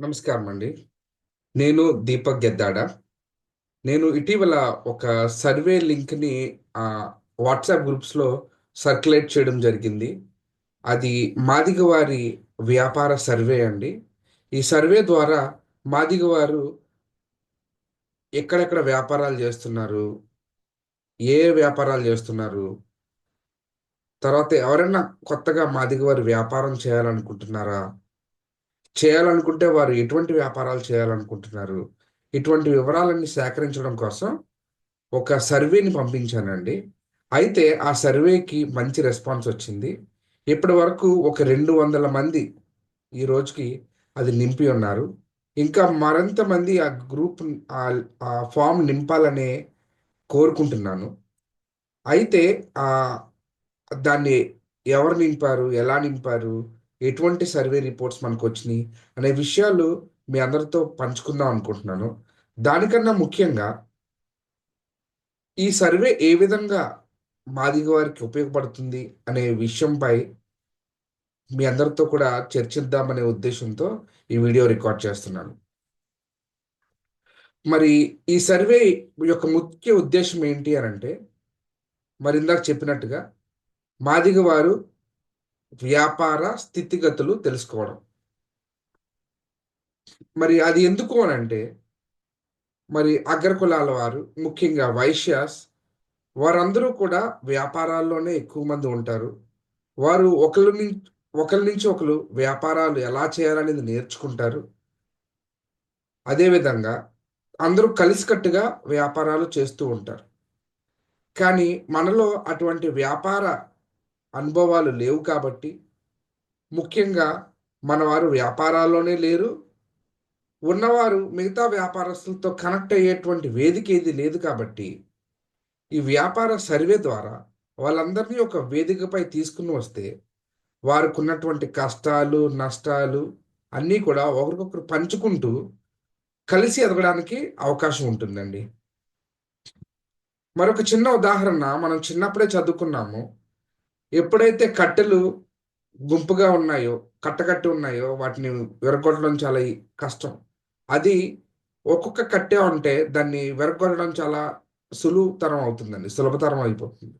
నమస్కారం అండి నేను దీపక్ గెద్దాడ. నేను ఇటీవల ఒక సర్వే లింక్ని వాట్సాప్ గ్రూప్స్లో సర్క్యులేట్ చేయడం జరిగింది. అది మాదిగవారి వ్యాపార సర్వే అండి. ఈ సర్వే ద్వారా మాదిగవారు ఎక్కడెక్కడ వ్యాపారాలు చేస్తున్నారు ఏ వ్యాపారాలు చేస్తున్నారు తర్వాత ఎవరైనా కొత్తగా మాదిగవారు వ్యాపారం చేయాలనుకుంటున్నారా చేయాలనుకుంటే వారు ఎటువంటి వ్యాపారాలు చేయాలనుకుంటున్నారు? ఇటువంటి వివరాలన్నీ సేకరించడం కోసం ఒక సర్వేని పంపించానండి. అయితే ఆ సర్వేకి మంచి రెస్పాన్స్ వచ్చింది. ఇప్పటి వరకు ఒక రెండు వందల మంది ఈ రోజుకి అది నింపి ఉన్నారు. ఇంకా మరింత మంది ఆ గ్రూప్ ఆ ఫామ్ నింపాలనే కోరుకుంటున్నాను. అయితే ఆ దాన్ని ఎవరు నింపారు? ఎలా నింపారు? ఎటువంటి సర్వే రిపోర్ట్స్ మనకు వచ్చినాయి అనే విషయాలు మీ అందరితో పంచుకుందాం అనుకుంటున్నాను. దానికన్నా ముఖ్యంగా ఈ సర్వే ఏ విధంగా మాదిగ వారికి ఉపయోగపడుతుంది అనే విషయంపై మీ అందరితో కూడా చర్చిద్దామనే ఉద్దేశంతో ఈ వీడియో రికార్డ్ చేస్తున్నాను. మరి ఈ సర్వే యొక్క ముఖ్య ఉద్దేశం ఏంటి అని అంటే మరి ఇందాక చెప్పినట్టుగా మాదిగ వారు వ్యాపార స్థితిగతులు తెలుసుకోవడం. మరి అది ఎందుకు అని అంటే మరి అగ్రకులాల వారు ముఖ్యంగా వైశ్యాస్ వారందరూ కూడా వ్యాపారాల్లోనే ఎక్కువ మంది ఉంటారు. వారు ఒకరి నుంచి ఒకరి నుంచి ఒకరు వ్యాపారాలు ఎలా చేయాలనేది నేర్చుకుంటారు. అదేవిధంగా అందరూ కలిసికట్టుగా వ్యాపారాలు చేస్తూ ఉంటారు. కానీ మనలో అటువంటి వ్యాపార అనుభవాలు లేవు కాబట్టి ముఖ్యంగా మన వారు వ్యాపారాల్లోనే లేరు. ఉన్నవారు మిగతా వ్యాపారస్తులతో కనెక్ట్ అయ్యేటువంటి వేదిక ఏది లేదు కాబట్టి ఈ వ్యాపార సర్వే ద్వారా వాళ్ళందరినీ ఒక వేదికపై తీసుకుని వస్తే వారికి ఉన్నటువంటి కష్టాలు నష్టాలు అన్నీ కూడా ఒకరికొకరు పంచుకుంటూ కలిసి ఎదగడానికి అవకాశం ఉంటుందండి. మరొక చిన్న ఉదాహరణ మనం చిన్నప్పుడే చదువుకున్నాము. ఎప్పుడైతే కట్టెలు గుంపుగా ఉన్నాయో కట్టకట్టి ఉన్నాయో వాటిని విరగొట్టడం చాలా కష్టం. అది ఒక్కొక్క కట్టె ఉంటే దాన్ని విరగొట్టడం చాలా సులువుతరం అవుతుందండి సులభతరం అయిపోతుంది.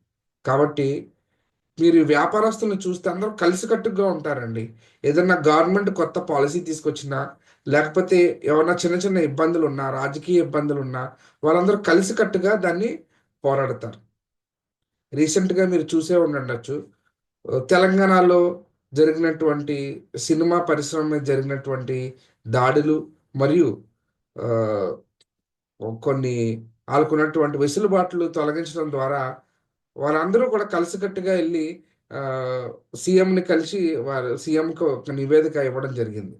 కాబట్టి మీరు వ్యాపారస్తులను చూస్తే అందరూ కలిసికట్టుగా ఉంటారండి. ఏదన్నా గవర్నమెంట్ కొత్త పాలసీ తీసుకొచ్చినా లేకపోతే ఏమైనా చిన్న చిన్న ఇబ్బందులు ఉన్నా రాజకీయ ఇబ్బందులు ఉన్నా వాళ్ళందరూ కలిసికట్టుగా దాన్ని పోరాడతారు. రీసెంట్గా మీరు చూసే ఉండొచ్చు. తెలంగాణలో జరిగినటువంటి సినిమా పరిశ్రమ మీద జరిగినటువంటి దాడులు మరియు కొన్ని వాళ్ళకున్నటువంటి వెసులుబాట్లు తొలగించడం ద్వారా వారందరూ కూడా కలిసికట్టుగా వెళ్ళి సీఎంని కలిసి వారు సీఎంకి ఒక నివేదిక ఇవ్వడం జరిగింది.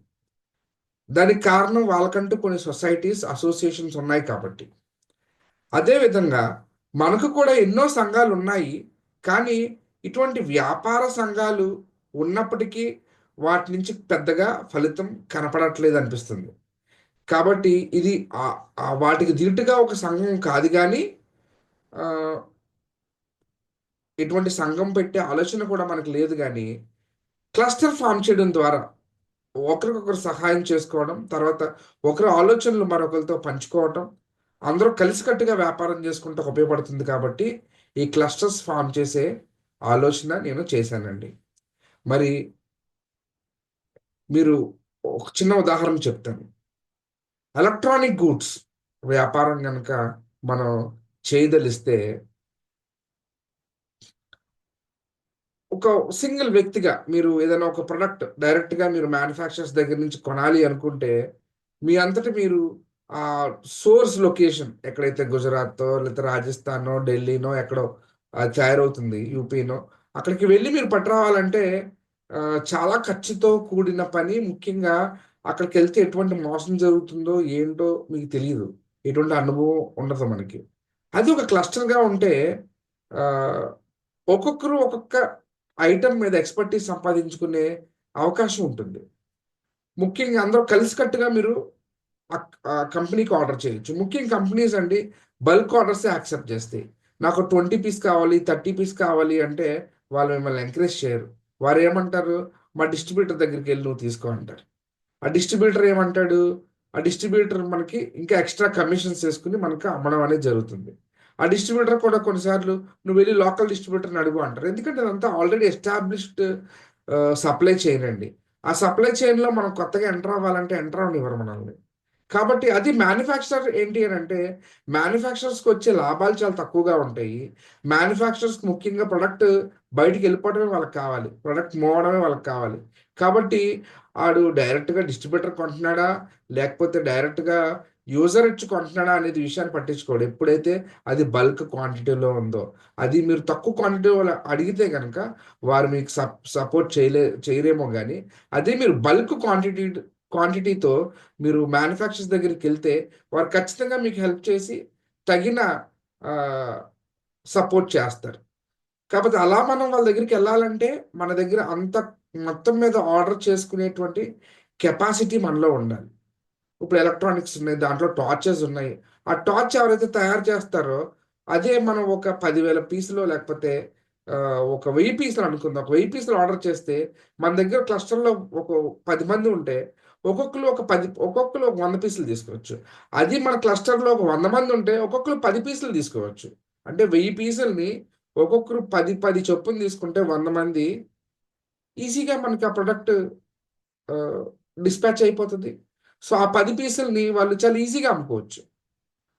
దానికి కారణం వాళ్ళకంటూ కొన్ని సొసైటీస్ అసోసియేషన్స్ ఉన్నాయి కాబట్టి. అదేవిధంగా మనకు కూడా ఎన్నో సంఘాలు ఉన్నాయి కానీ ఇటువంటి వ్యాపార సంఘాలు ఉన్నప్పటికీ వాటి నుంచి పెద్దగా ఫలితం కనపడట్లేదు అనిపిస్తుంది. కాబట్టి ఇది వాటికి దిటుగా ఒక సంఘం కాదు కానీ ఇటువంటి సంఘం పెట్టే ఆలోచన కూడా మనకు లేదు కానీ క్లస్టర్ ఫామ్ చేయడం ద్వారా ఒకరికొకరు సహాయం చేసుకోవడం తర్వాత ఒకరి ఆలోచనలు మరొకరితో పంచుకోవటం అందరూ కలిసికట్టుగా వ్యాపారం చేసుకుంటే ఉపయోగపడుతుంది కాబట్టి ఈ క్లస్టర్స్ ఫామ్ చేసే ఆలోచన నేను చేశానండి. మరి మీరు ఒక చిన్న ఉదాహరణ చెప్తాను. ఎలక్ట్రానిక్ గూడ్స్ వ్యాపారం కనుక మనం చేయదలిస్తే ఒక సింగిల్ వ్యక్తిగా మీరు ఏదైనా ఒక ప్రొడక్ట్ డైరెక్ట్గా మీరు మ్యానుఫ్యాక్చర్స్ దగ్గర నుంచి కొనాలి అనుకుంటే మీ అంతటి మీరు ఆ సోర్స్ లొకేషన్ ఎక్కడైతే గుజరాత్తో లేకపోతే రాజస్థానో ఢిల్లీనో ఎక్కడో తయారవుతుంది యూపీనో అక్కడికి వెళ్ళి మీరు పట్టురావాలంటే చాలా ఖర్చుతో కూడిన పని. ముఖ్యంగా అక్కడికి వెళ్తే ఎటువంటి మోసం జరుగుతుందో ఏంటో మీకు తెలియదు ఎటువంటి అనుభవం ఉండదు మనకి. అది ఒక క్లస్టర్గా ఉంటే ఒక్కొక్కరు ఒక్కొక్క ఐటమ్ మీద ఎక్స్పర్టీస్ సంపాదించుకునే అవకాశం ఉంటుంది. ముఖ్యంగా అందరూ కలిసికట్టుగా మీరు కంపెనీకి ఆర్డర్ చేయొచ్చు. ముఖ్యంగా కంపెనీస్ అండి బల్క్ ఆర్డర్స్ యాక్సెప్ట్ చేస్తాయి. నాకు ట్వంటీ పీస్ కావాలి థర్టీ పీస్ కావాలి అంటే వాళ్ళు మిమ్మల్ని ఎంకరేజ్ చేయరు. వారు ఏమంటారు? మా డిస్ట్రిబ్యూటర్ దగ్గరికి వెళ్ళి నువ్వు తీసుకో అంటారు. ఆ డిస్ట్రిబ్యూటర్ ఏమంటాడు? ఆ డిస్ట్రిబ్యూటర్ మనకి ఇంకా ఎక్స్ట్రా కమిషన్స్ వేసుకుని మనకి అమ్మడం అనేది జరుగుతుంది. ఆ డిస్ట్రిబ్యూటర్ కూడా కొన్నిసార్లు నువ్వు వెళ్ళి లోకల్ డిస్ట్రిబ్యూటర్ని అడుగు అంటారు. ఎందుకంటే అదంతా ఆల్రెడీ ఎస్టాబ్లిష్డ్ సప్లై చైన్ అండి. ఆ సప్లై చైన్లో మనం కొత్తగా ఎంటర్ అవ్వాలంటే ఎంటర్ అవ్వనివ్వరు మనల్ని. కాబట్టి అది మ్యానుఫ్యాక్చరర్ ఏంటి అని అంటే మ్యానుఫ్యాక్చరర్స్కి వచ్చే లాభాలు చాలా తక్కువగా ఉంటాయి. మ్యానుఫ్యాక్చరర్స్ ముఖ్యంగా ప్రొడక్ట్ బయటికి వెళ్ళిపోవడమే వాళ్ళకి కావాలి. ప్రొడక్ట్ మోవడమే వాళ్ళకి కావాలి. కాబట్టి ఆడు డైరెక్ట్గా డిస్ట్రిబ్యూటర్ కొంటున్నాడా? లేకపోతే డైరెక్ట్గా యూజర్ ఇచ్చి కొంటున్నాడా అనేది విషయాన్ని పట్టించుకోడు. ఎప్పుడైతే అది బల్క్ క్వాంటిటీలో ఉందో. అది మీరు తక్కువ క్వాంటిటీ అడిగితే కనుక వారు మీకు సపోర్ట్ చేయలే చేయరేమో కానీ అదే మీరు బల్క్ క్వాంటిటీ క్వాంటిటీతో మీరు మ్యానుఫ్యాక్చర్స్ దగ్గరికి వెళ్తే వారు ఖచ్చితంగా మీకు హెల్ప్ చేసి తగిన సపోర్ట్ చేస్తారు. కాకపోతే అలా మనం వాళ్ళ దగ్గరికి వెళ్ళాలంటే మన దగ్గర అంత మొత్తం మీద ఆర్డర్ చేసుకునేటువంటి కెపాసిటీ మనలో ఉండాలి. ఇప్పుడు ఎలక్ట్రానిక్స్ ఉన్నాయి దాంట్లో టార్చెస్ ఉన్నాయి. ఆ టార్చ్ ఎవరైతే తయారు చేస్తారో అదే మనం ఒక పదివేల పీసులు లేకపోతే ఒక వెయ్యి పీసులు అనుకుందాం. ఒక వెయ్యి పీసులు ఆర్డర్ చేస్తే మన దగ్గర క్లస్టర్లో ఒక పది మంది ఉంటే ఒక్కొక్కరు ఒక పది ఒక్కొక్కరు ఒక వంద పీసులు తీసుకోవచ్చు. అది మన క్లస్టర్లో ఒక వంద మంది ఉంటే ఒక్కొక్కరు పది పీసులు తీసుకోవచ్చు. అంటే వెయ్యి పీసుల్ని ఒక్కొక్కరు పది పది చొప్పున తీసుకుంటే వంద మంది ఈజీగా మనకి ఆ ప్రొడక్ట్ డిస్పాచ్ అయిపోతుంది. సో ఆ పది పీసుల్ని వాళ్ళు చాలా ఈజీగా అమ్ముకోవచ్చు.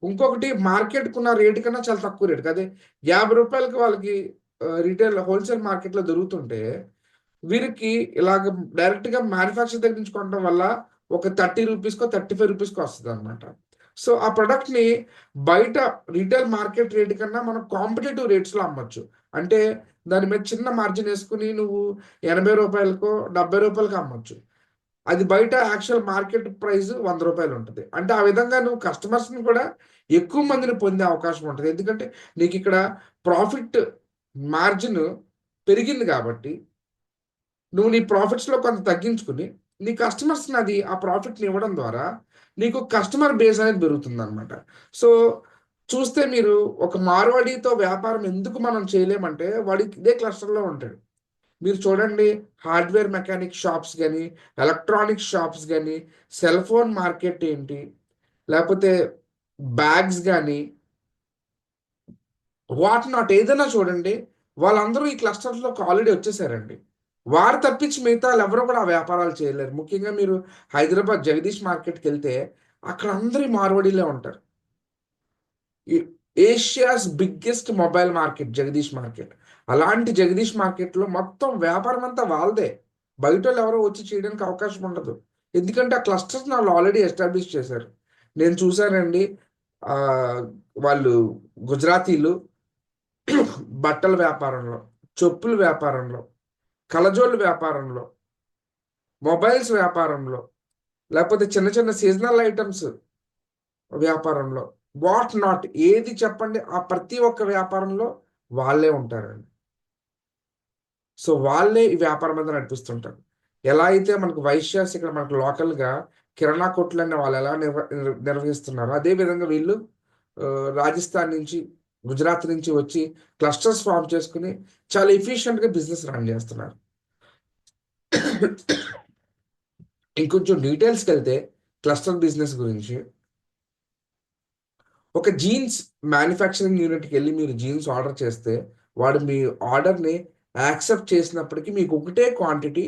ఇంకొకటి మార్కెట్కున్న రేటు కన్నా చాలా తక్కువ రేటు. అదే యాభై రూపాయలకి వాళ్ళకి రీటైల్ హోల్సేల్ మార్కెట్లో దొరుకుతుంటే వీరికి ఇలాగ డైరెక్ట్గా మ్యానుఫ్యాక్చర్ దగ్గర నుంచి కొనడం వల్ల ఒక థర్టీ రూపీస్కో థర్టీ ఫైవ్ రూపీస్కో వస్తుంది అనమాట సో ఆ ప్రొడక్ట్ని బయట రీటైల్ మార్కెట్ రేట్ కన్నా మనం కాంపిటేటివ్ రేట్స్లో అమ్మొచ్చు. అంటే దాని మీద చిన్న మార్జిన్ వేసుకుని నువ్వు ఎనభై రూపాయలకో డెబ్బై రూపాయలకి అమ్మొచ్చు. అది బయట యాక్చువల్ మార్కెట్ ప్రైస్ వంద రూపాయలు ఉంటుంది. అంటే ఆ విధంగా నువ్వు కస్టమర్స్ని కూడా ఎక్కువ మందిని పొందే అవకాశం ఉంటుంది. ఎందుకంటే నీకు ఇక్కడ ప్రాఫిట్ మార్జిన్ పెరిగింది కాబట్టి నువ్వు నీ ప్రాఫిట్స్లో కొంత తగ్గించుకుని నీ కస్టమర్స్ని అది ఆ ప్రాఫిట్ని ఇవ్వడం ద్వారా నీకు కస్టమర్ బేస్ అనేది పెరుగుతుంది అనమాట సో చూస్తే మీరు ఒక మార్వాడితో వ్యాపారం ఎందుకు మనం చేయలేమంటే వాడికి ఇదే క్లస్టర్లో ఉంటాడు. మీరు చూడండి హార్డ్వేర్ మెకానిక్ షాప్స్ కానీ ఎలక్ట్రానిక్ షాప్స్ కానీ సెల్ ఫోన్ మార్కెట్ ఏంటి? లేకపోతే బ్యాగ్స్ కానీ వాట్ నాట్ ఏదైనా చూడండి వాళ్ళందరూ ఈ క్లస్టర్స్లోకి ఆల్రెడీ వచ్చేసారండి. వారు తప్పించి మిగతా ఎవరు కూడా ఆ వ్యాపారాలు చేయలేరు. ముఖ్యంగా మీరు హైదరాబాద్ జగదీష్ మార్కెట్కి వెళ్తే అక్కడ అందరి మార్వడీలే ఉంటారు. Asia's biggest mobile market Jagadish market. అలాంటి జగదీష్ మార్కెట్లో మొత్తం వ్యాపారం అంతా వాళ్ళదే. బయట ఎవరో వచ్చి చేయడానికి అవకాశం ఉండదు. ఎందుకంటే ఆ క్లస్టర్స్ వాళ్ళు ఆల్రెడీ ఎస్టాబ్లిష్ చేశారు. నేను చూశానండి వాళ్ళు గుజరాతీలు బట్టల వ్యాపారంలో చెప్పుల వ్యాపారంలో కలజోళ్ళు వ్యాపారంలో మొబైల్స్ వ్యాపారంలో లేకపోతే చిన్న చిన్న సీజనల్ ఐటమ్స్ వ్యాపారంలో వాట్ నాట్ ఏది చెప్పండి ఆ ప్రతి ఒక్క వ్యాపారంలో వాళ్ళే ఉంటారండి. సో వాళ్ళే ఈ వ్యాపారం మీద నడిపిస్తుంటారు. ఎలా అయితే మనకు వైశ్యాస్ ఇక్కడ మనకు లోకల్గా కిరాణా కొట్లన్నీ వాళ్ళు ఎలా నిర్వ నిర్వహిస్తున్నారో అదే విధంగా వీళ్ళు రాజస్థాన్ నుంచి గుజరాత్ నుంచి వచ్చి క్లస్టర్స్ ఫామ్ చేసుకుని చాలా ఎఫిషియెంట్గా బిజినెస్ రన్ చేస్తున్నారు. ఇంకొంచెం డీటెయిల్స్కి వెళ్తే క్లస్టర్ బిజినెస్ గురించి. ఒక జీన్స్ మ్యానుఫ్యాక్చరింగ్ యూనిట్కి వెళ్ళి మీరు జీన్స్ ఆర్డర్ చేస్తే వాడు మీ ఆర్డర్ని యాక్సెప్ట్ చేసినప్పటికీ మీకు ఒకటే క్వాంటిటీ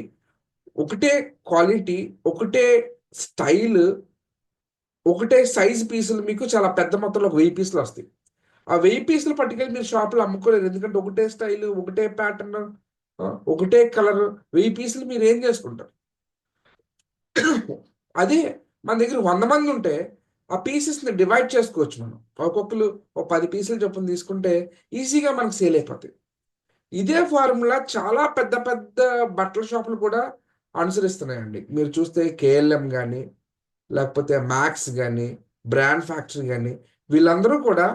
ఒకటే క్వాలిటీ ఒకటే స్టైల్ ఒకటే సైజ్ పీసులు మీకు చాలా పెద్ద మొత్తంలో వెయ్యి పీసులు వస్తాయి. ఆ వెయ్యి పీసులు పట్టుకెళ్ళి మీరు షాప్లో అమ్ముకోలేదు ఎందుకంటే ఒకటే స్టైల్ ఒకటే ప్యాటర్న్ ఒకటే కలర్ వెయ్యి పీసులు మీరు ఏం చేసుకుంటారు? అదే మన దగ్గర వంద మంది ఉంటే ఆ పీసెస్ని డివైడ్ చేసుకోవచ్చు మనం. ఒక్కొక్కరు ఒక పది పీసులు చొప్పున తీసుకుంటే ఈజీగా మనకు సేల్ అయిపోతాయి. ఇదే ఫార్ములా చాలా పెద్ద పెద్ద బట్టల షాపులు కూడా అనుసరిస్తున్నాయండి. మీరు చూస్తే కేఎల్ఎం కానీ లేకపోతే మ్యాక్స్ కానీ బ్రాండ్ ఫ్యాక్టరీ కానీ వీళ్ళందరూ కూడా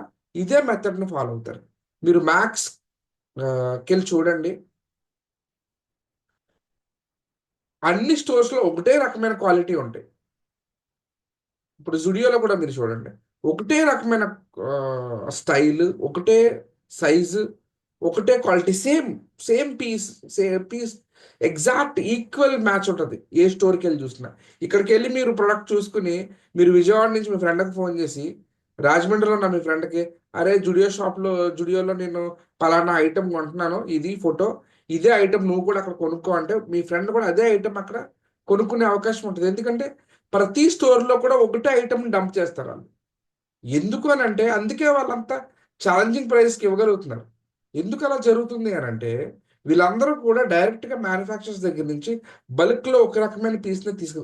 ఇదే మెథడ్ని ఫాలో అవుతారు. మీరు మ్యాక్స్ కెళ్ళి చూడండి. అన్ని స్టోర్స్లో ఒకటే రకమైన క్వాలిటీ ఉంటాయి. ఇప్పుడు జుడియోలో కూడా మీరు చూడండి. ఒకటే రకమైన స్టైల్ ఒకటే సైజు ఒకటే quality same same piece same piece exact equal match ఉంటుంది. ఏ స్టోర్కి వెళ్ళి చూసినా. ఇక్కడికి వెళ్ళి మీరు ప్రొడక్ట్ చూసుకుని మీరు విజయవాడ నుంచి మీ ఫ్రెండ్కి ఫోన్ చేసి రాజమండ్రిలో ఉన్న మీ ఫ్రెండ్కి. అరే జుడియో షాప్లో జుడియోలో నేను పలానా ఐటెం కొంటున్నాను. ఇది ఫోటో ఇదే ఐటెం నువ్వు కూడా అక్కడ కొనుక్కో అంటే మీ ఫ్రెండ్ కూడా అదే ఐటెం అక్కడ కొనుక్కునే అవకాశం ఉంటుంది. ఎందుకంటే ప్రతి స్టోర్లో కూడా ఒకటే ఐటెం డంప్ చేస్తారు వాళ్ళు. ఎందుకు అని అంటే అందుకే వాళ్ళంతా ఛాలెంజింగ్ ప్రైస్కి ఇవ్వగలుగుతున్నారు. ఎందుకు అలా జరుగుతుంది అని అంటే వీళ్ళందరూ కూడా డైరెక్ట్గా మ్యానుఫ్యాక్చర్స్ దగ్గర నుంచి బల్క్లో ఒక రకమైన పీస్ని తీసుకు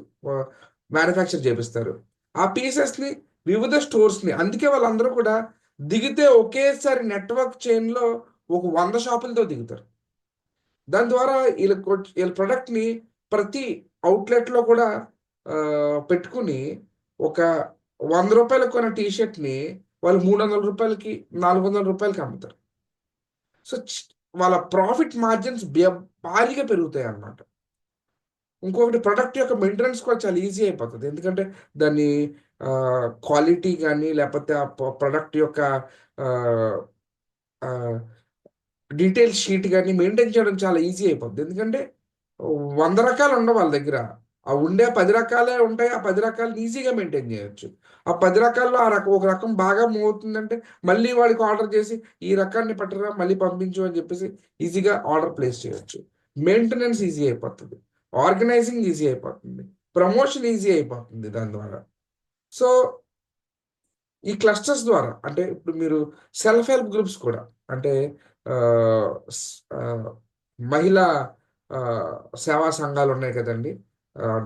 మ్యానుఫ్యాక్చర్ చేపిస్తారు. ఆ పీసెస్ని వివిధ స్టోర్స్ని అందుకే వాళ్ళందరూ కూడా దిగితే ఒకేసారి నెట్వర్క్ చైన్లో ఒక వంద షాపులతో దిగుతారు. దాని ద్వారా వీళ్ళ వీళ్ళ ప్రొడక్ట్ని ప్రతి అవుట్లెట్లో కూడా పెట్టుకుని ఒక వంద రూపాయలకు కొన్న టీ షర్ట్ని వాళ్ళు మూడు వందల రూపాయలకి నాలుగు వందల రూపాయలకి అమ్ముతారు. సో వాళ్ళ ప్రాఫిట్ మార్జిన్స్ భారీగా పెరుగుతాయి అన్నమాట. ఇంకొకటి ప్రొడక్ట్ యొక్క మెయింటెనెన్స్ కూడా చాలా ఈజీ అయిపోతుంది. ఎందుకంటే దాన్ని క్వాలిటీ కానీ లేకపోతే ఆ ప్రొడక్ట్ యొక్క డీటెయిల్ షీట్ కానీ మెయింటైన్ చేయడం చాలా ఈజీ అయిపోద్ది. ఎందుకంటే వంద రకాలు ఉండవు వాళ్ళ దగ్గర. ఆ ఉండే పది రకాలే ఉంటాయి. ఆ పది రకాలు ఈజీగా మెయింటైన్ చేయొచ్చు. ఆ పది రకాల్లో ఆ రకం ఒక రకం బాగా మూవ్ అవుతుందంటే మళ్ళీ వాడికి ఆర్డర్ చేసి ఈ రకాన్ని పట్టరా మళ్ళీ పంపించు అని చెప్పేసి ఈజీగా ఆర్డర్ ప్లేస్ చేయొచ్చు. మెయింటెనెన్స్ ఈజీ అయిపోతుంది. ఆర్గనైజింగ్ ఈజీ అయిపోతుంది. ప్రమోషన్ ఈజీ అయిపోతుంది దాని ద్వారా. సో ఈ క్లస్టర్స్ ద్వారా అంటే ఇప్పుడు మీరు సెల్ఫ్ హెల్ప్ గ్రూప్స్ కూడా అంటే మహిళా సేవా సంఘాలు ఉన్నాయి కదండి.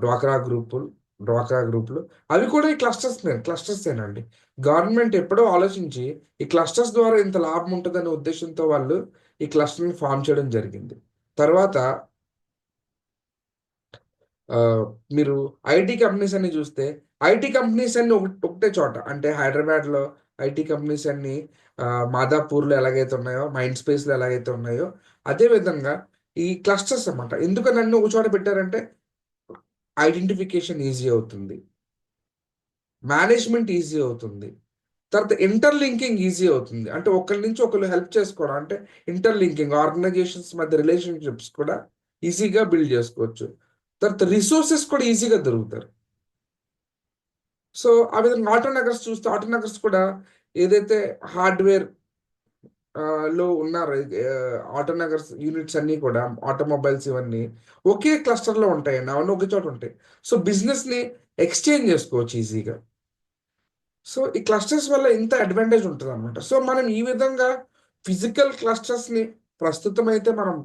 డ్వాక్రా గ్రూపులు డ్వాక్రా గ్రూపులు. అవి కూడా ఈ క్లస్టర్స్ క్లస్టర్స్ ఏనండి గవర్నమెంట్ ఎప్పుడో ఆలోచించి ఈ క్లస్టర్స్ ద్వారా ఇంత లాభం ఉంటుందనే ఉద్దేశంతో వాళ్ళు ఈ క్లస్టర్ని ఫామ్ చేయడం జరిగింది. తర్వాత మీరు ఐటీ కంపెనీస్ అన్ని చూస్తే ఐటీ కంపెనీస్ అన్ని ఒకటే చోట. అంటే హైదరాబాద్లో ఐటీ కంపెనీస్ అన్ని మాదాపూర్లో ఎలాగైతే ఉన్నాయో మైండ్ స్పేస్లో ఎలాగైతే ఉన్నాయో అదే విధంగా ఈ క్లస్టర్స్ అనమాట ఎందుకని నన్ను ఒక చోట పెట్టారంటే ఐడెంటిఫికేషన్ ఈజీ అవుతుంది. మేనేజ్మెంట్ ఈజీ అవుతుంది. తర్వాత ఇంటర్లింకింగ్ ఈజీ అవుతుంది. అంటే ఒకరి నుంచి ఒకరు హెల్ప్ చేసుకోవడం అంటే ఇంటర్లింకింగ్ ఆర్గనైజేషన్స్ మధ్య రిలేషన్షిప్స్ కూడా ఈజీగా బిల్డ్ చేసుకోవచ్చు. తర్వాత రిసోర్సెస్ కూడా ఈజీగా దొరుకుతారు. సో ఆ విధంగా ఆటోనగర్స్ చూస్తే ఆటోనగర్స్ కూడా ఏదైతే హార్డ్వేర్లో ఉన్నారు ఆటోనగర్స్ యూనిట్స్ అన్నీ కూడా ఆటోమొబైల్స్ ఇవన్నీ ఒకే క్లస్టర్లో ఉంటాయండి అవన్నీ ఒకే చోట ఉంటాయి. సో బిజినెస్ని ఎక్స్చేంజ్ చేసుకోవచ్చు ఈజీగా. సో ఈ క్లస్టర్స్ వల్ల ఇంత అడ్వాంటేజ్ ఉంటుంది అనమాట సో మనం ఈ విధంగా ఫిజికల్ క్లస్టర్స్ని ప్రస్తుతం అయితే మనం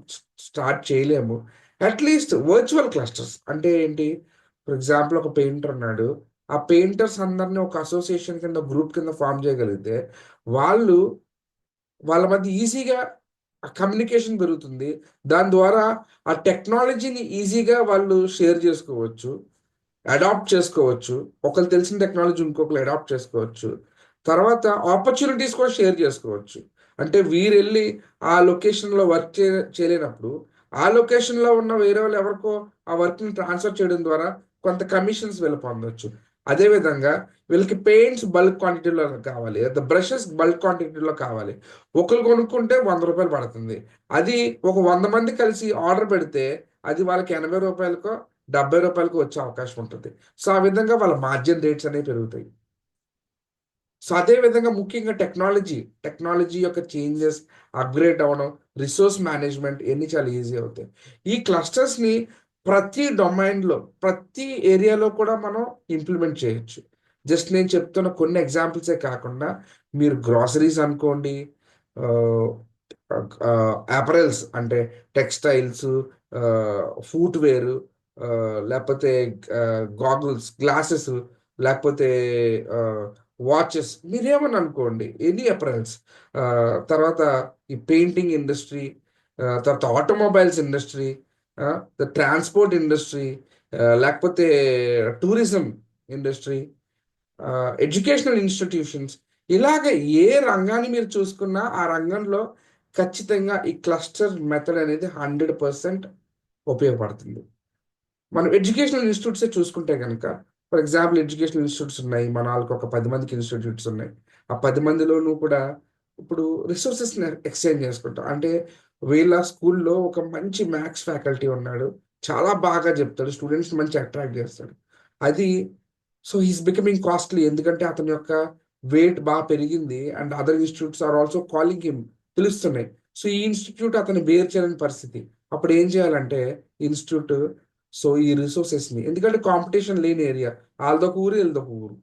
స్టార్ట్ చేయలేము. అట్లీస్ట్ వర్చువల్ క్లస్టర్స్ అంటే ఏంటి? ఫర్ ఎగ్జాంపుల్ ఒక పెయింటర్ ఉన్నాడు ఆ పెయింటర్స్ అందరినీ ఒక అసోసియేషన్ కింద గ్రూప్ కింద ఫామ్ చేయగలిగితే వాళ్ళు వాళ్ళ మధ్య ఈజీగా కమ్యూనికేషన్ పెరుగుతుంది. దాని ద్వారా ఆ టెక్నాలజీని ఈజీగా వాళ్ళు షేర్ చేసుకోవచ్చు అడాప్ట్ చేసుకోవచ్చు. ఒకరు తెలిసిన టెక్నాలజీ ఇంకొకరు అడాప్ట్ చేసుకోవచ్చు. తర్వాత ఆపర్చునిటీస్ కూడా షేర్ చేసుకోవచ్చు. అంటే వీరు వెళ్ళి ఆ లొకేషన్లో వర్క్ చే చేయలేనప్పుడు ఆ లొకేషన్లో ఉన్న వేరే వాళ్ళు ఎవరికో ఆ వర్క్ని ట్రాన్స్ఫర్ చేయడం ద్వారా కొంత కమిషన్స్ వీళ్ళు పొందవచ్చు అదేవిధంగా వీళ్ళకి పెయింట్స్ బల్క్ క్వాంటిటీలో కావాలి. లేదా బ్రషెస్ బల్క్ క్వాంటిటీలో కావాలి. ఒకరు కొనుక్కుంటే వంద రూపాయలు పడుతుంది. అది ఒక వంద మంది కలిసి ఆర్డర్ పెడితే అది వాళ్ళకి ఎనభై రూపాయలకో డెబ్బై రూపాయలకు వచ్చే అవకాశం ఉంటుంది. సో ఆ విధంగా వాళ్ళ మార్జిన్ రేట్స్ అనేవి పెరుగుతాయి. సో అదే విధంగా ముఖ్యంగా టెక్నాలజీ టెక్నాలజీ యొక్క చేంజెస్ అప్గ్రేడ్ అవ్వడం రిసోర్స్ మేనేజ్మెంట్ ఇవన్నీ చాలా ఈజీ అవుతాయి. ఈ క్లస్టర్స్ని ప్రతి డొమైన్లో ప్రతి ఏరియాలో కూడా మనం ఇంప్లిమెంట్ చేయొచ్చు. జస్ట్ నేను చెప్తున్న కొన్ని ఎగ్జాంపుల్సే కాకుండా మీరు గ్రాసరీస్ అనుకోండి అపరల్స్ అంటే టెక్స్టైల్స్ ఫూట్వేర్ లేకపోతే గాగుల్స్ గ్లాసెస్ లేకపోతే వాచెస్ మీరేమని అనుకోండి ఎనీ అపరల్స్ తర్వాత ఈ పెయింటింగ్ ఇండస్ట్రీ తర్వాత automobiles industry the transport industry లేకపోతే టూరిజం ఇండస్ట్రీ ఎడ్యుకేషనల్ ఇన్స్టిట్యూషన్స్ ఇలాగ ఏ రంగాన్ని మీరు చూసుకున్నా ఆ రంగంలో ఖచ్చితంగా ఈ క్లస్టర్ మెథడ్ అనేది హండ్రెడ్ పర్సెంట్ ఉపయోగపడుతుంది. మనం ఎడ్యుకేషనల్ ఇన్స్టిట్యూట్సే చూసుకుంటే కనుక ఫర్ ఎగ్జాంపుల్ ఎడ్యుకేషనల్ ఇన్స్టిట్యూట్స్ ఉన్నాయి మన వాళ్ళకి ఒక పది మందికి ఇన్స్టిట్యూట్స్ ఉన్నాయి. ఆ పది మందిలోనూ కూడా ఇప్పుడు రిసోర్సెస్ని ఎక్స్చేంజ్ చేసుకుంటాం. అంటే వీళ్ళ స్కూల్లో ఒక మంచి మ్యాథ్స్ ఫ్యాకల్టీ ఉన్నాడు. చాలా బాగా చెప్తాడు. స్టూడెంట్స్ మంచి అట్రాక్ట్ చేస్తాడు. అది సో హీస్ బికమింగ్ కాస్ట్లీ. ఎందుకంటే అతని యొక్క వెయిట్ బాగా పెరిగింది. And other institutes are also calling him. పిలుస్తున్నాయి. So ఈ ఇన్స్టిట్యూట్ అతను వేర్ చేయని పరిస్థితి. అప్పుడు ఏం చేయాలంటే ఇన్స్టిట్యూట్ సో ఈ రిసోర్సెస్ని ఎందుకంటే కాంపిటీషన్ లేని ఏరియా. వాళ్ళదొక ఊరు వీళ్ళదొక ఊరు.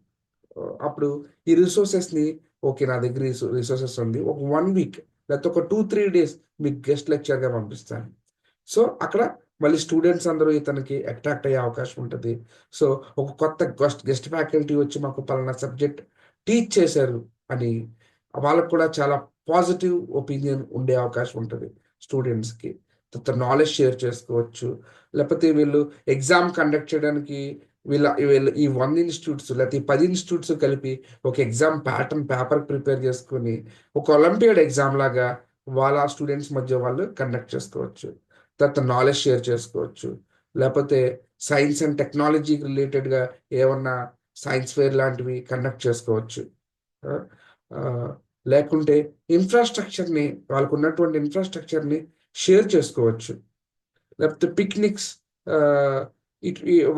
అప్పుడు ఈ రిసోర్సెస్ని ఓకే నా దగ్గర రిసోర్సెస్ ఉంది. ఒక వన్ వీక్ లేకపోతే ఒక టూ త్రీ డేస్ మీకు గెస్ట్ లెక్చర్గా పంపిస్తాను. సో అక్కడ మళ్ళీ స్టూడెంట్స్ అందరూ ఇతనికి అట్రాక్ట్ అయ్యే అవకాశం ఉంటుంది. సో ఒక కొత్త గెస్ట్ గెస్ట్ ఫ్యాకల్టీ వచ్చి మాకు పలానా సబ్జెక్ట్ టీచ్ చేశారు అని వాళ్ళకు కూడా చాలా పాజిటివ్ ఒపీనియన్ ఉండే అవకాశం ఉంటుంది స్టూడెంట్స్కి తర్వాత నాలెడ్జ్ షేర్ చేసుకోవచ్చు. లేకపోతే వీళ్ళు ఎగ్జామ్ కండక్ట్ చేయడానికి వీళ్ళ వీళ్ళ ఈ వన్ ఇన్స్టిట్యూట్స్ లేకపోతే ఈ పది ఇన్స్టిట్యూట్స్ కలిపి ఒక ఎగ్జామ్ ప్యాటర్న్ పేపర్ ప్రిపేర్ చేసుకుని ఒక ఒలింపియాడ్ ఎగ్జామ్ లాగా వాళ్ళ స్టూడెంట్స్ మధ్య వాళ్ళు కండక్ట్ చేసుకోవచ్చు. తర్వాత నాలెడ్జ్ షేర్ చేసుకోవచ్చు. లేకపోతే సైన్స్ అండ్ టెక్నాలజీకి రిలేటెడ్గా ఏమన్నా సైన్స్ ఫేర్ లాంటివి కండక్ట్ చేసుకోవచ్చు. లేకుంటే ఇన్ఫ్రాస్ట్రక్చర్ని వాళ్ళకు ఉన్నటువంటి ఇన్ఫ్రాస్ట్రక్చర్ని షేర్ చేసుకోవచ్చు. లేకపోతే పిక్నిక్స్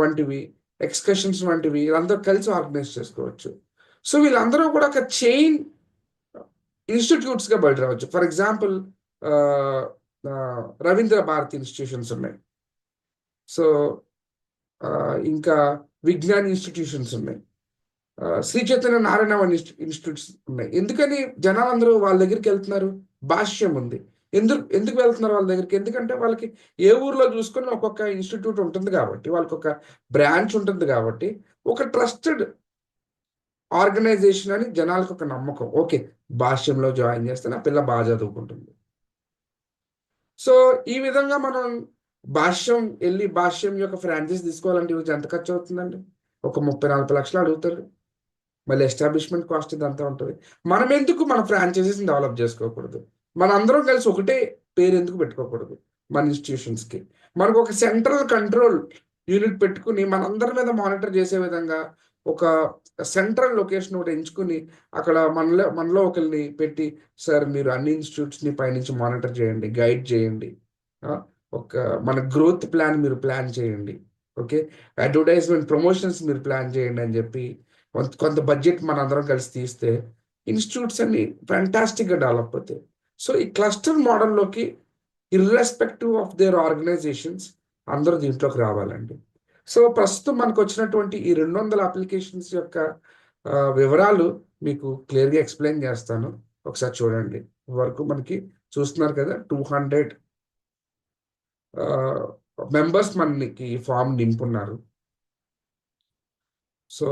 వంటివి ఎక్స్కర్షన్స్ వంటివి వీళ్ళందరూ కలిసి ఆర్గనైజ్ చేసుకోవచ్చు. సో వీళ్ళందరూ కూడా ఒక చైన్ ఇన్స్టిట్యూట్స్గా బయట రావచ్చు for example Ravindra Bharati institutions ఉన్నాయి. సో ఇంకా విజ్ఞాన్ ఇన్స్టిట్యూషన్స్ ఉన్నాయి. శ్రీ చైతన్య నారాయణ ఇన్స్టిట్యూట్స్ ఉన్నాయి. ఎందుకని జనాలందరూ వాళ్ళ దగ్గరికి వెళ్తున్నారు? భాష్యం ఉంది. ఎందుకు ఎందుకు వెళ్తున్నారు వాళ్ళ దగ్గరికి? ఎందుకంటే వాళ్ళకి ఏ ఊర్లో చూసుకొని ఒక్కొక్క ఇన్స్టిట్యూట్ ఉంటుంది కాబట్టి వాళ్ళకి ఒక బ్రాంచ్ ఉంటుంది కాబట్టి ఒక ట్రస్టెడ్ ఆర్గనైజేషన్ అని జనాలకు ఒక నమ్మకం. ఓకే భాష్యంలో జాయిన్ చేస్తే నా పిల్ల బాగా చదువుకుంటుంది. సో ఈ విధంగా మనం భాష్యం వెళ్ళి భాష్యం యొక్క ఫ్రాంచైజ్ తీసుకోవాలంటే ఈరోజు ఎంత ఖర్చు అవుతుందండి? ఒక ముప్పై నలభై లక్షలు అడుగుతారు. మళ్ళీ ఎస్టాబ్లిష్మెంట్ కాస్ట్ ఇదంతా ఉంటుంది. మనం ఎందుకు మన ఫ్రాంచైజీస్ని డెవలప్ చేసుకోకూడదు? మన అందరం కలిసి ఒకటే పేరు ఎందుకు పెట్టుకోకూడదు? మన ఇన్స్టిట్యూషన్స్కి మనకు ఒక సెంట్రల్ కంట్రోల్ యూనిట్ పెట్టుకుని మనందరి మీద మానిటర్ చేసే విధంగా ఒక సెంట్రల్ లొకేషన్ ఒకటి ఎంచుకుని అక్కడ మనలో మనలో ఒకరిని పెట్టి సార్ మీరు అన్ని ఇన్స్టిట్యూట్స్ని పైనుంచి మానిటర్ చేయండి గైడ్ చేయండి. ఒక మన గ్రోత్ ప్లాన్ మీరు ప్లాన్ చేయండి. ఓకే? అడ్వర్టైజ్మెంట్ ప్రమోషన్స్ మీరు ప్లాన్ చేయండి అని చెప్పి కొంత కొంత బడ్జెట్ మనందరం కలిసి తీస్తే ఇన్స్టిట్యూట్స్ అన్ని ఫ్యాంటాస్టిక్గా డెవలప్ అవుతాయి. సో ఈ క్లస్టర్ మోడల్లోకి ఇర్రెస్పెక్టివ్ ఆఫ్ దేర్ ఆర్గనైజేషన్స్ అందరూ దీంట్లోకి రావాలండి. సో ప్రస్తుతం మనకు వచ్చినటువంటి ఈ రెండు వందల అప్లికేషన్స్ యొక్క వివరాలు మీకు క్లియర్గా ఎక్స్ప్లెయిన్ చేస్తాను. ఒకసారి చూడండి. వరకు మనకి చూస్తున్నారు కదా టూ హండ్రెడ్ మెంబర్స్ మనకి ఫామ్ నింపున్నారు. సో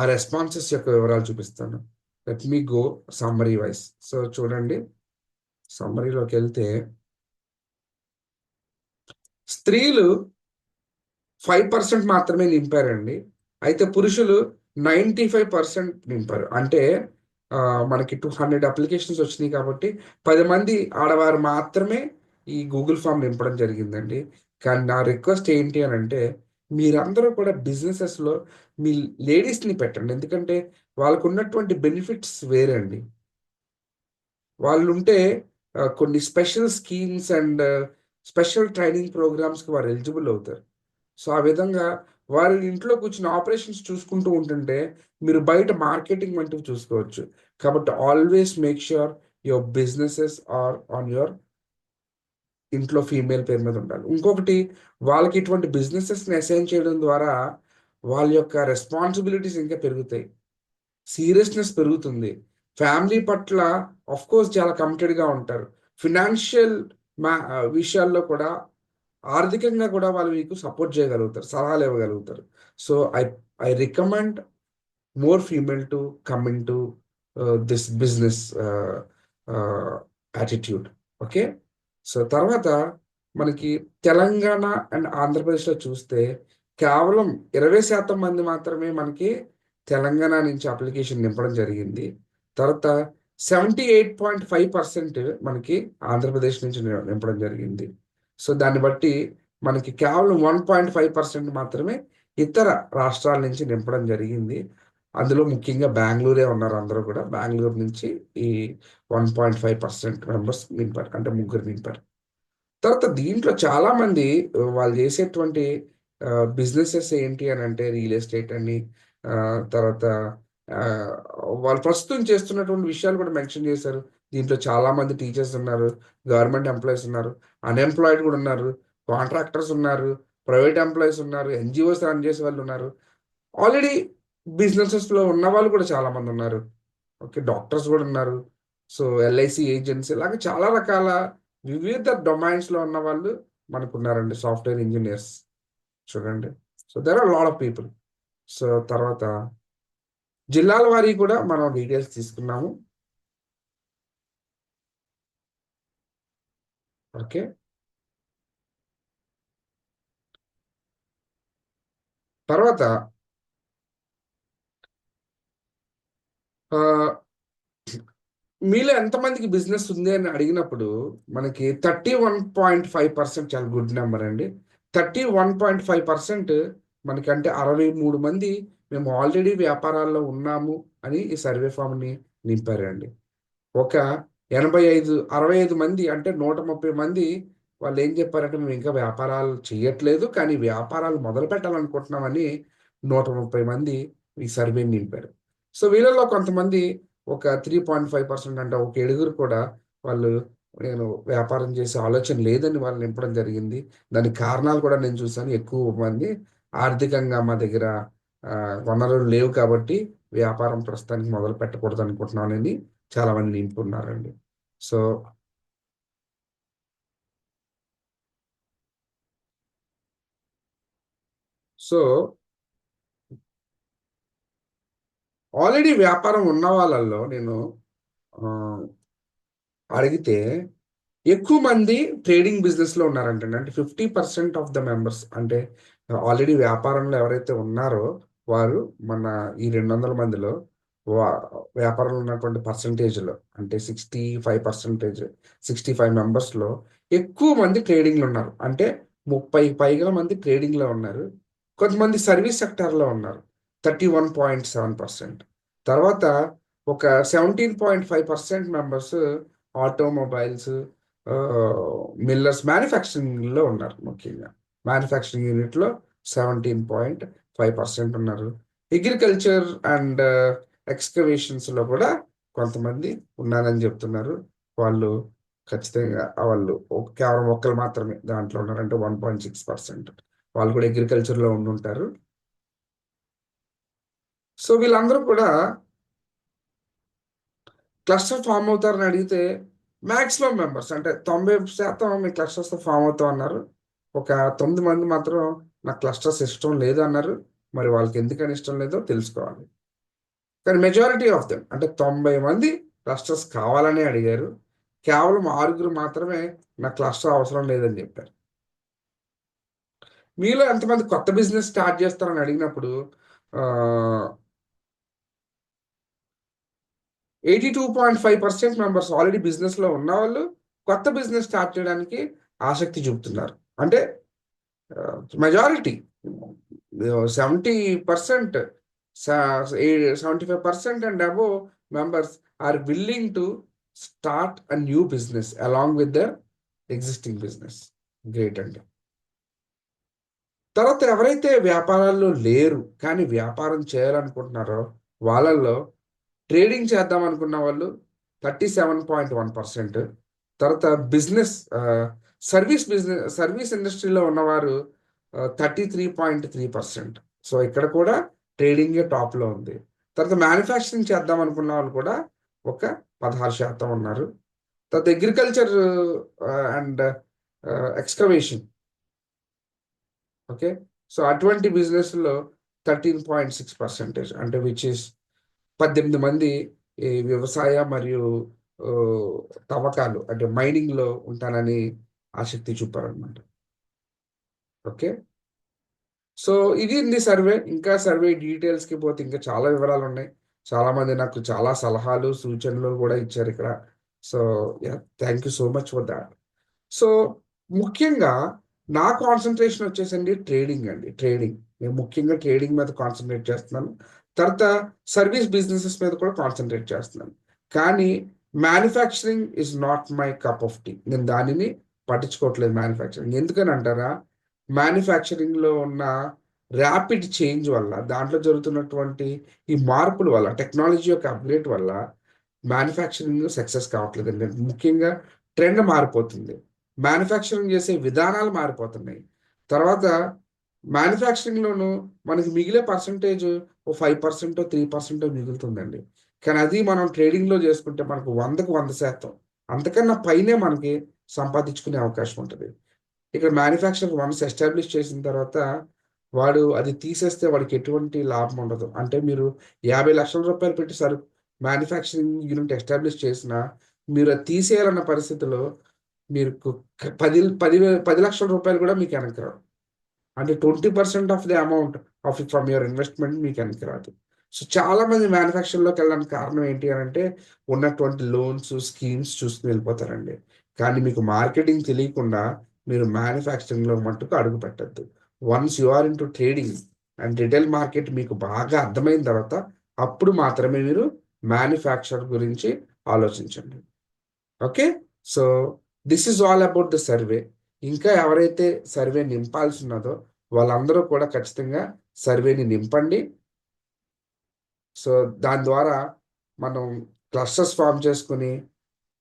ఆ రెస్పాన్సెస్ యొక్క వివరాలు చూపిస్తాను. Let me go summary wise so చూడండి. సమ్మరీలోకి వెళ్తే స్త్రీలు ఫైవ్ పర్సెంట్ మాత్రమే నింపారండి. అయితే పురుషులు నైంటీ ఫైవ్ పర్సెంట్ నింపారు. అంటే మనకి టూ హండ్రెడ్ అప్లికేషన్స్ వచ్చినాయి కాబట్టి పది మంది ఆడవారు మాత్రమే ఈ గూగుల్ ఫామ్ నింపడం జరిగిందండి. కానీ నా రిక్వెస్ట్ ఏంటి అని అంటే మీరందరూ కూడా బిజినెసెస్లో మీ లేడీస్ని పెట్టండి. ఎందుకంటే వాళ్ళకు ఉన్నటువంటి బెనిఫిట్స్ వేరే అండి వాళ్ళు ఉంటే కొన్ని special schemes and special training ప్రోగ్రామ్స్కి వారు ఎలిజిబుల్ అవుతారు. సో ఆ విధంగా వారి ఇంట్లో కూర్చుని ఆపరేషన్స్ చూసుకుంటూ ఉంటుంటే మీరు బయట మార్కెటింగ్ వంటివి చూసుకోవచ్చు. కాబట్టి always make sure your businesses are on your ఇంట్లో ఫీమేల్ పేరు మీద ఉండాలి. ఇంకొకటి వాళ్ళకి ఇటువంటి బిజినెసెస్ని అసైన్ చేయడం ద్వారా వాళ్ళ యొక్క రెస్పాన్సిబిలిటీస్ ఇంకా పెరుగుతాయి. సీరియస్నెస్ పెరుగుతుంది. ఫ్యామిలీ పట్ల ఆఫ్ కోర్స్ చాలా కమిటెడ్గా ఉంటారు. ఫినాన్షియల్ మా విషయాల్లో కూడా ఆర్థికంగా కూడా వాళ్ళు మీకు సపోర్ట్ చేయగలుగుతారు సలహాలు ఇవ్వగలుగుతారు. So I I recommend more female to come into this business attitude okay so తర్వాత మనకి తెలంగాణ అండ్ ఆంధ్రప్రదేశ్లో చూస్తే కేవలం ఇరవై శాతం మంది మాత్రమే మనకి తెలంగాణ నుంచి అప్లికేషన్ నింపడం జరిగింది. తర్వాత seventy eight point five percent మనకి ఆంధ్రప్రదేశ్ నుంచి నింపడం జరిగింది. సో దాన్ని బట్టి మనకి కేవలం వన్ పాయింట్ ఫైవ్ పర్సెంట్ మాత్రమే ఇతర రాష్ట్రాల నుంచి నింపడం జరిగింది. అందులో ముఖ్యంగా బెంగళూరే ఉన్నారు అందరూ కూడా. బెంగళూరు నుంచి ఈ one point five percent members నింపారు. అంటే ముగ్గురు నింపారు. తర్వాత దీంట్లో చాలా మంది వాళ్ళు చేసేటువంటి బిజినెసెస్ ఏంటి అని అంటే రియల్ ఎస్టేట్ అని తర్వాత వాళ్ళు ప్రస్తుతం చేస్తున్నటువంటి విషయాలు కూడా మెన్షన్ చేశారు. దీంట్లో చాలా మంది టీచర్స్ ఉన్నారు గవర్నమెంట్ ఎంప్లాయీస్ ఉన్నారు అన్ఎంప్లాయిడ్ కూడా ఉన్నారు కాంట్రాక్టర్స్ ఉన్నారు ప్రైవేట్ ఎంప్లాయీస్ ఉన్నారు ఎన్జిఓస్ రన్ చేసే వాళ్ళు ఉన్నారు. ఆల్రెడీ బిజినెసెస్లో ఉన్న వాళ్ళు కూడా చాలా మంది ఉన్నారు. ఓకే డాక్టర్స్ కూడా ఉన్నారు. సో ఎల్ఐసి ఏజెన్సీ ఇలాగ చాలా రకాల వివిధ డొమైన్స్లో ఉన్న వాళ్ళు మనకు ఉన్నారండి సాఫ్ట్వేర్ ఇంజనీర్స్. చూడండి. So there are lot of people so తర్వాత జిల్లాల వారీ కూడా మనం డీటెయిల్స్ తీసుకున్నాము. ఓకే. తర్వాత మీలో ఎంతమందికి బిజినెస్ ఉంది అని అడిగినప్పుడు మనకి thirty one point five percent చాలా గుడ్ నెంబర్ అండి. Thirty one point five percent మనకి అంటే అరవై మూడు మంది మేము ఆల్రెడీ వ్యాపారాల్లో ఉన్నాము అని ఈ సర్వే ఫామ్ని నింపారండి. ఒక ఎనభై ఐదు అరవై ఐదు మంది అంటే నూట ముప్పై మంది వాళ్ళు ఏం చెప్పారంటే మేము ఇంకా వ్యాపారాలు చేయట్లేదు కానీ వ్యాపారాలు మొదలు పెట్టాలనుకుంటున్నామని నూట ముప్పై మంది ఈ సర్వేని నింపారు. సో వీళ్ళల్లో కొంతమంది ఒక త్రీ పాయింట్ ఫైవ్ పర్సెంట్ అంటే ఒక ఏడుగురు కూడా వాళ్ళు నేను వ్యాపారం చేసే ఆలోచన లేదని వాళ్ళు నింపడం జరిగింది. దానికి కారణాలు కూడా నేను చూశాను. ఎక్కువ మంది ఆర్థికంగా మా దగ్గర వనరులు లేవు కాబట్టి వ్యాపారం ప్రస్తుతానికి మొదలు పెట్టకూడదు అనుకుంటున్నానని చాలా మంది నింపున్నారండి సో సో ఆల్రెడీ వ్యాపారం ఉన్న వాళ్ళల్లో నేను అడిగితే ఎక్కువ మంది ట్రేడింగ్ బిజినెస్లో ఉన్నారంటండి. అంటే fifty percent of the members అంటే ఆల్రెడీ వ్యాపారంలో ఎవరైతే ఉన్నారో వారు మన ఈ రెండు వందల మందిలో వ్యాపారంలో ఉన్నటువంటి పర్సంటేజ్లో అంటే sixty five percentage sixty five మెంబర్స్లో ఎక్కువ మంది ట్రేడింగ్లో ఉన్నారు. అంటే ముప్పై పైగా మంది ట్రేడింగ్లో ఉన్నారు. కొంతమంది సర్వీస్ సెక్టార్లో ఉన్నారు. Thirty one point seven percent తర్వాత ఒక seventeen point five percent members automobiles millers మ్యానుఫ్యాక్చరింగ్లో ఉన్నారు ముఖ్యంగా. మ్యానుఫ్యాక్చరింగ్ యూనిట్లో సెవెంటీన్ పాయింట్ ఫైవ్ పర్సెంట్ ఉన్నారు. అగ్రికల్చర్ అండ్ ఎక్స్కవేషన్స్లో కూడా కొంతమంది ఉన్నారని చెప్తున్నారు. వాళ్ళు ఖచ్చితంగా వాళ్ళు ఒక- కేవలం ఒక్కరు మాత్రమే దాంట్లో ఉన్నారంటే వన్ పాయింట్ సిక్స్ పర్సెంట్. వాళ్ళు కూడా అగ్రికల్చర్లో ఉండుంటారు ఉండి ఉంటారు. సో వీళ్ళందరూ కూడా క్లస్టర్ ఫామ్ అవుతారని అడిగితే మ్యాక్సిమం మెంబర్స్ అంటే తొంభై శాతం మీ క్లస్టర్స్ ఫామ్ అవుతాం అన్నారు. ఒక తొమ్మిది మంది మాత్రం నాకు క్లస్టర్స్ ఇష్టం లేదు అన్నారు. మరి వాళ్ళకి ఎందుకని ఇష్టం లేదో తెలుసుకోవాలి. కానీ మెజారిటీ ఆఫ్ దెమ్ అంటే తొంభై మంది క్లస్టర్స్ కావాలని అడిగారు. కేవలం ఆరుగురు మాత్రమే నాకు క్లస్టర్ అవసరం లేదని చెప్పారు. మీలో ఎంతమంది కొత్త బిజినెస్ స్టార్ట్ చేస్తారని అడిగినప్పుడు eighty two point five percent members already బిజినెస్లో ఉన్న వాళ్ళు కొత్త బిజినెస్ స్టార్ట్ చేయడానికి ఆసక్తి చూపుతున్నారు. అంటే majority seventy percent seventy five percent and above members are willing to start a new business along with their existing business great అండి. తర్వాత ఎవరైతే వ్యాపారాల్లో లేరు కానీ వ్యాపారం చేయాలనుకుంటున్నారో వాళ్ళల్లో ట్రేడింగ్ చేద్దాం అనుకున్న వాళ్ళు thirty seven point one percent. తర్వాత బిజినెస్ సర్వీస్ బిజినెస్ సర్వీస్ ఇండస్ట్రీలో ఉన్నవారు thirty three point three percent. So ఇక్కడ కూడా ట్రేడింగే టాప్లో ఉంది. తర్వాత మ్యానుఫ్యాక్చరింగ్ చేద్దాం అనుకున్న వాళ్ళు కూడా ఒక పదహారు శాతం ఉన్నారు. తర్వాత agriculture and excavation. Okay? So అటువంటి బిజినెస్లో థర్టీన్ పాయింట్ సిక్స్ పర్సెంటేజ్ అంటే విచ్ ఈస్ పద్దెనిమిది మంది ఈ వ్యవసాయ మరియు తవ్వకాలు అంటే మైనింగ్లో ఉంటానని ఆసక్తి చూపారనమాట ఓకే? సో ఇది ఇంది సర్వే. ఇంకా సర్వే డీటెయిల్స్కి పోతే ఇంకా చాలా వివరాలు ఉన్నాయి చాలామంది నాకు చాలా సలహాలు సూచనలు కూడా ఇచ్చారు ఇక్కడ. So yeah thank you so much for that. So ముఖ్యంగా నా కాన్సన్ట్రేషన్ వచ్చేసండి ట్రేడింగ్ అండి. ట్రేడింగ్. నేను ముఖ్యంగా ట్రేడింగ్ మీద కాన్సన్ట్రేట్ చేస్తున్నాను. తర్వాత సర్వీస్ బిజినెసెస్ మీద కూడా కాన్సన్ట్రేట్ చేస్తున్నాను. కానీ manufacturing is not my cup of tea నేను దానిని పట్టించుకోవట్లేదు మ్యానుఫ్యాక్చరింగ్ ఎందుకని అంటారా? మ్యానుఫ్యాక్చరింగ్లో ఉన్న ర్యాపిడ్ చేంజ్ వల్ల దాంట్లో జరుగుతున్నటువంటి ఈ మార్పుల వల్ల టెక్నాలజీ యొక్క అప్గ్రేడ్ వల్ల మ్యానుఫ్యాక్చరింగ్ సక్సెస్ కావట్లేదండి ముఖ్యంగా ట్రెండ్ మారిపోతుంది. మ్యానుఫ్యాక్చరింగ్ చేసే విధానాలు మారిపోతున్నాయి. తర్వాత మ్యానుఫ్యాక్చరింగ్లోను మనకి మిగిలే పర్సంటేజ్ ఓ ఫైవ్ పర్సెంట్ త్రీ పర్సెంట్ మిగులుతుందండి. కానీ అది మనం ట్రేడింగ్లో చేసుకుంటే మనకు వందకు వంద శాతం. అంతకన్నా పైనే మనకి సంపాదించుకునే అవకాశం ఉంటుంది. ఇక్కడ మ్యానుఫ్యాక్చర్ వన్స్ ఎస్టాబ్లిష్ చేసిన తర్వాత వాడు అది తీసేస్తే వాడికి ఎటువంటి లాభం ఉండదు. అంటే మీరు యాభై లక్షల రూపాయలు పెట్టి సరు మ్యానుఫ్యాక్చరింగ్ యూనిట్ ఎస్టాబ్లిష్ చేసిన మీరు అది తీసేయాలన్న పరిస్థితిలో మీరు పది పది పది లక్షల రూపాయలు కూడా మీకు వెనక్కి రావు. అంటే twenty percent of the amount of from your investment మీకు వెనక్కి రాదు. సో చాలా మంది మ్యానుఫ్యాక్చరింగ్లోకి వెళ్ళడానికి కారణం ఏంటి అని అంటే ఉన్నటువంటి లోన్స్ స్కీమ్స్ చూసుకుని వెళ్ళిపోతారండి. కానీ మీకు మార్కెటింగ్ తెలియకుండా మీరు మ్యానుఫ్యాక్చరింగ్లో మట్టుకు అడుగు పెట్టద్దు. Once you are into trading and retail market మీకు బాగా అర్థమైన తర్వాత అప్పుడు మాత్రమే మీరు మ్యానుఫ్యాక్చర్ గురించి ఆలోచించండి. Okay so this is all about the survey ఇంకా ఎవరైతే సర్వే నింపాల్సి ఉన్నదో వాళ్ళందరూ కూడా ఖచ్చితంగా సర్వేని నింపండి. సో దాని ద్వారా మనం క్లస్టర్స్ ఫామ్ చేసుకుని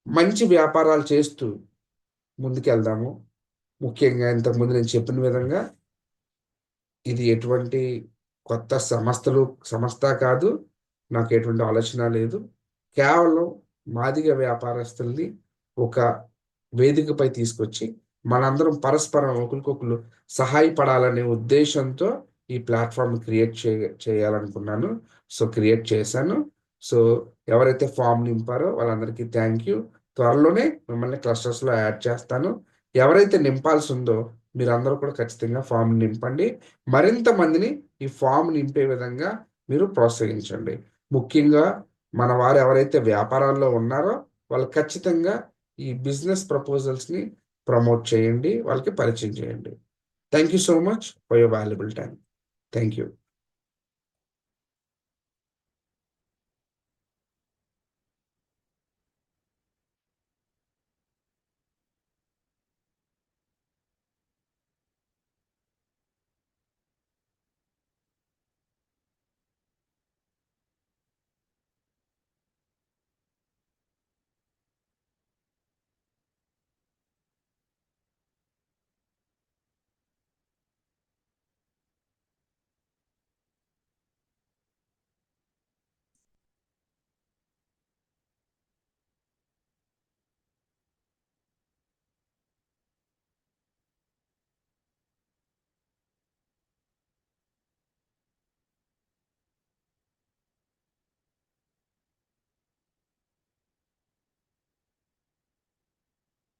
మంచి వ్యాపారాలు చేస్తూ ముందుకెళ్దాము. ముఖ్యంగా ఇంతకుముందు నేను చెప్పిన విధంగా ఇది ఎటువంటి కొత్త సంస్థలు సంస్థ కాదు. నాకు ఎటువంటి ఆలోచన లేదు. కేవలం మాదిగ వ్యాపారస్తుల్ని ఒక వేదికపై తీసుకొచ్చి మనందరం పరస్పరం ఒకరికొకరు సహాయపడాలనే ఉద్దేశంతో ఈ ప్లాట్ఫామ్ క్రియేట్ చేయాలనుకున్నాను. సో క్రియేట్ చేశాను. సో ఎవరైతే ఫామ్ నింపారో వాళ్ళందరికీ థ్యాంక్ యూ. త్వరలోనే మిమ్మల్ని క్లస్టర్స్లో యాడ్ చేస్తాను. ఎవరైతే నింపాల్సి ఉందో మీరందరూ కూడా ఖచ్చితంగా ఫామ్ నింపండి. మరింత మందిని ఈ ఫామ్ నింపే విధంగా మీరు ప్రోత్సహించండి. ముఖ్యంగా మన వారు ఎవరైతే వ్యాపారాల్లో ఉన్నారో వాళ్ళు ఖచ్చితంగా ఈ బిజినెస్ ప్రపోజల్స్ని ప్రమోట్ చేయండి వాళ్ళకి పరిచయం చేయండి. Thank you so much for your valuable time thank you